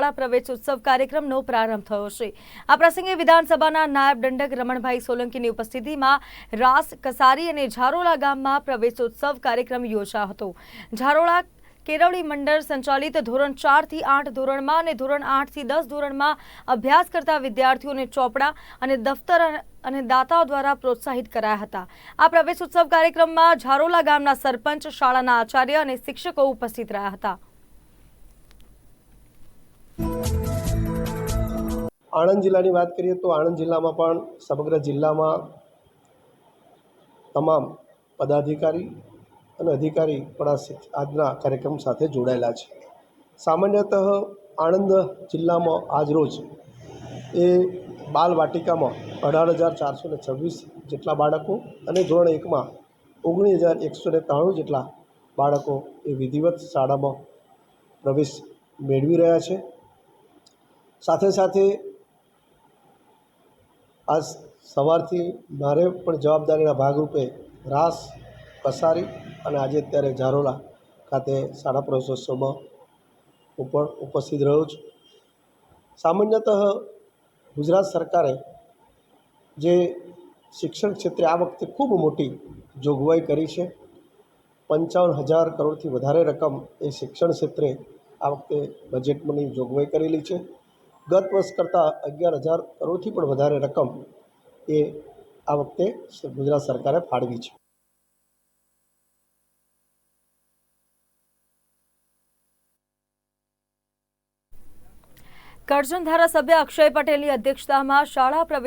શાળા પ્રવેશ ઉત્સવ કાર્યક્રમનો પ્રારંભ થયો છે. આ પ્રસંગે વિધાનસભાના નાયબ દંડક રમણભાઈ સોલંકીની ઉપસ્થિતિમાં રાસ, કસારી અને ઝારોલા ગામમાં પ્રવેશોત્સવ કાર્યક્રમ યોજાયો હતો. ઝારોલા કેળવણી મંડળ સંચાલિત ધોરણ ચારથી આઠ ધોરણમાં અને ધોરણ આઠથી દસ ધોરણમાં અભ્યાસ કરતા વિદ્યાર્થીઓને ચોપડા અને દફતર અને દાતાઓ દ્વારા પ્રોત્સાહિત કરાયા હતા. આ પ્રવેશ ઉત્સવ કાર્યક્રમમાં ઝારોલા ગામના સરપંચ, શાળાના આચાર્ય અને શિક્ષકો ઉપસ્થિત રહ્યા હતા. આણંદ જિલ્લાની વાત કરીએ તો આણંદ જિલ્લામાં પણ સમગ્ર જિલ્લામાં તમામ પદાધિકારી અને અધિકારી પણ આજના કાર્યક્રમ સાથે જોડાયેલા છે. સામાન્યતઃ આણંદ જિલ્લામાં આજરોજ એ બાલ વાટિકામાં અઢાર હજાર ચારસો ને છવ્વીસ જેટલા બાળકો અને ધોરણ એકમાં ઓગણીસ હજાર એકસો ને ત્રાણું જેટલા બાળકો એ વિધિવત શાળામાં પ્રવેશ મેળવી રહ્યા છે. સાથે સાથે આજ સવારથી મારે પણ જવાબદારીના ભાગરૂપે રાસ, કસારી અને આજે અત્યારે ઝારોલા ખાતે શાળા પ્રવેશોત્સવમાં હું પણ ઉપસ્થિત રહ્યો છું. સામાન્યતઃ ગુજરાત સરકારે જે શિક્ષણ ક્ષેત્રે આ વખતે ખૂબ મોટી જોગવાઈ કરી છે, પંચાવન હજાર કરોડથી વધારે રકમ એ શિક્ષણ ક્ષેત્રે આ વખતે બજેટમાંની જોગવાઈ કરેલી છે. ગત વર્ષ કરતાં અગિયાર હજાર કરોડથી પણ વધારે રકમ એ આ વખતે ગુજરાત સરકારે ફાળવી છે. કરજણ ધારાસભ્ય અક્ષય પટેલની અધ્યક્ષતામાં શાળા પ્રવેશ